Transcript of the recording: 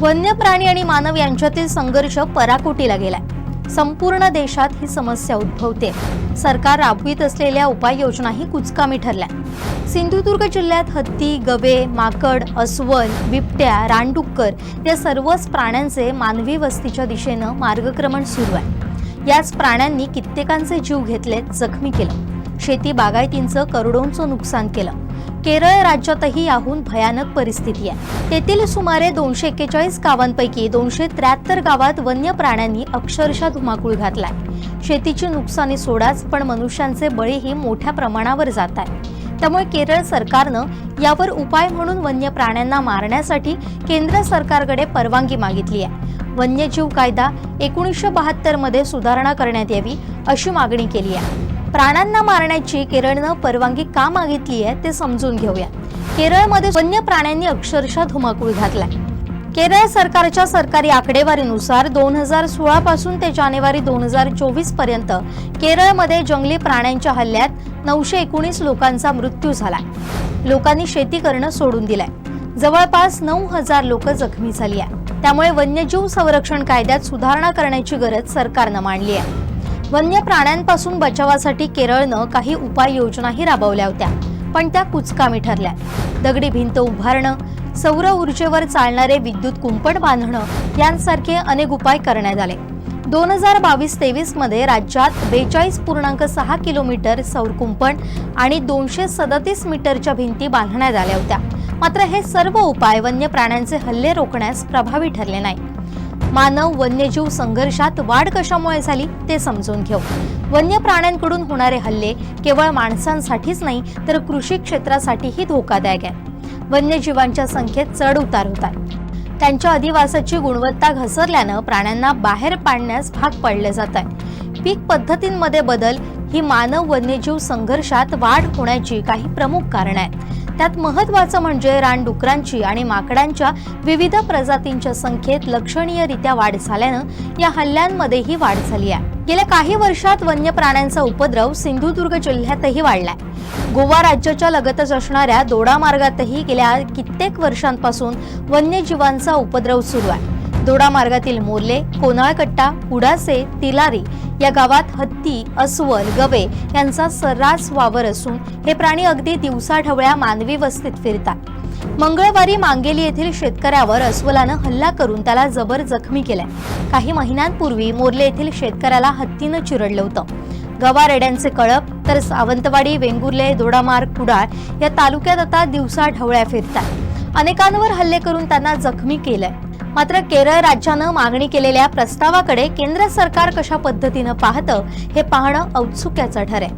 वन्य प्राणी आणि मानव यांच्यातील संघर्ष पराकोटीला गेलाय. संपूर्ण देशात ही समस्या उद्भवते. सरकार राबवित असलेल्या उपाययोजनाही कुचकामी ठरल्या. सिंधुदुर्ग जिल्ह्यात हत्ती गवे माकड अस्वल बिबट्या रानडुक्कर या सर्वच प्राण्यांचे मानवी वस्तीच्या दिशेनं मार्गक्रमण सुरू आहे. याच प्राण्यांनी कित्येकांचे जीव घेतलेत जखमी केलं. शेती बागायतींचं करोडोंचं नुकसान केलं. केरळ राज्यातही याहून भयानक परिस्थिती आहे. तेथील सुमारे दोनशे एक्केचाळीस गावांपैकी दोनशे त्र्याहत्तर गावात वन्य प्राण्यांनी अक्षरशः धुमाकूळ घातलाय. शेतीची नुकसानी सोडाच पण मनुष्यांचे बळीही मोठ्या प्रमाणावर जात आहे. त्यामुळे केरळ सरकारनं यावर उपाय म्हणून वन्य प्राण्यांना मारण्यासाठी केंद्र सरकारकडे परवानगी मागितली आहे. वन्यजीव कायदा एकोणीसशे बहात्तरमध्ये सुधारणा करण्यात यावी अशी मागणी केली आहे. प्राण्यांना मारण्याची केरळनं परवानगी का मागितली आहे ते समजून घेऊया. केरळमध्ये वन्य प्राण्यांनी अक्षरशः धुमाकूळ घातलाय. केरळ सरकारच्या सरकारी आकडेवारीनुसार दोन हजार सोळा पासून ते जानेवारी दोन हजार चोवीसपर्यंत केरळमध्ये जंगली प्राण्यांच्या हल्ल्यात नऊशे एकोणीस लोकांचा मृत्यू झाला लोकांनी शेती करणं सोडून दिलंय. जवळपास नऊ हजार लोक जखमी झाली आहे त्यामुळे वन्यजीव संरक्षण कायद्यात सुधारणा करण्याची गरज सरकारनं मांडली आहे. वन्य प्राण्यांपासून बचावासाठी केरळनं काही उपाययोजनाही राबवल्या होत्या पण त्या कुचकामी ठरल्या. दगडी भिंत उभारणं सौर ऊर्जेवर चालणारे विद्युत कुंपण बांधणं यांसारखे अनेक उपाय करण्यात आले. दोन हजार बावीस तेवीसमध्ये राज्यात बेचाळीस पूर्णांक सहा किलोमीटर सौर कुंपण आणि दोनशे सदतीस मीटरच्या भिंती बांधण्यात आल्या होत्या. मात्र हे सर्व उपाय वन्य प्राण्यांचे हल्ले रोखण्यास प्रभावी ठरले नाही मानव वन्यजीव संघर्षात वाढ कशामुळे झाली ते समजून घेऊ. वन्य प्राण्यांकडून होणारे हल्ले केवळ माणसांसाठीच नाही तर कृषी क्षेत्रासाठीही धोकादायक आहे वन्यजीवांच्या संख्येत चढ उतार होतात. त्यांच्या अधिवासाची गुणवत्ता घसरल्यानं प्राण्यांना बाहेर पाडण्यास भाग पडले जात आहे पीक पद्धतींमध्ये बदल ही मानव वन्यजीव संघर्षात वाढ होण्याची काही प्रमुख कारण आहेत. त्यात महत्वाचं म्हणजे रानडुकरांची आणि माकडांच्या विविध प्रजातींच्या संख्येत लक्षणीयरित्या वाढ झाल्यानं या हल्ल्यांमध्येही वाढ झाली आहे. गेल्या काही वर्षात वन्य प्राण्यांचा उपद्रव सिंधुदुर्ग जिल्ह्यातही वाढलाय गोवा राज्याच्या लगतच असणाऱ्या दोडा मार्गातही गेल्या कित्येक वर्षांपासून वन्यजीवांचा उपद्रव सुरू आहे. दोडा मार्गातील मोर्ले कोनाळकट्टा उडासे तिलारी या गावात हत्ती अस्वल गवे यांचा सर्रास वावर असून हे प्राणी अगदी दिवसाढवळ्या मानवी वस्तीत फिरतात. मंगळवारी मांगेली येथील शेतकऱ्यावर अस्वलानं हल्ला करून त्याला जबर जखमी केलाय. काही महिन्यांपूर्वी मोर्ले येथील शेतकऱ्याला हत्तीनं चिरडलं होतं. गवा रेड्यांचे कळप तर सावंतवाडी वेंगुर्ले दोडामार्ग कुडाळ या तालुक्यात आता दिवसा ढवळ्या फिरतात. अनेकांवर हल्ले करून त्यांना जखमी केलंय. मात्र केरळ राज्यानं मागणी केलेल्या प्रस्तावाकडे केंद्र सरकार कशा पद्धतीनं पाहतं हे पाहणं औत्सुक्याचं ठरेल.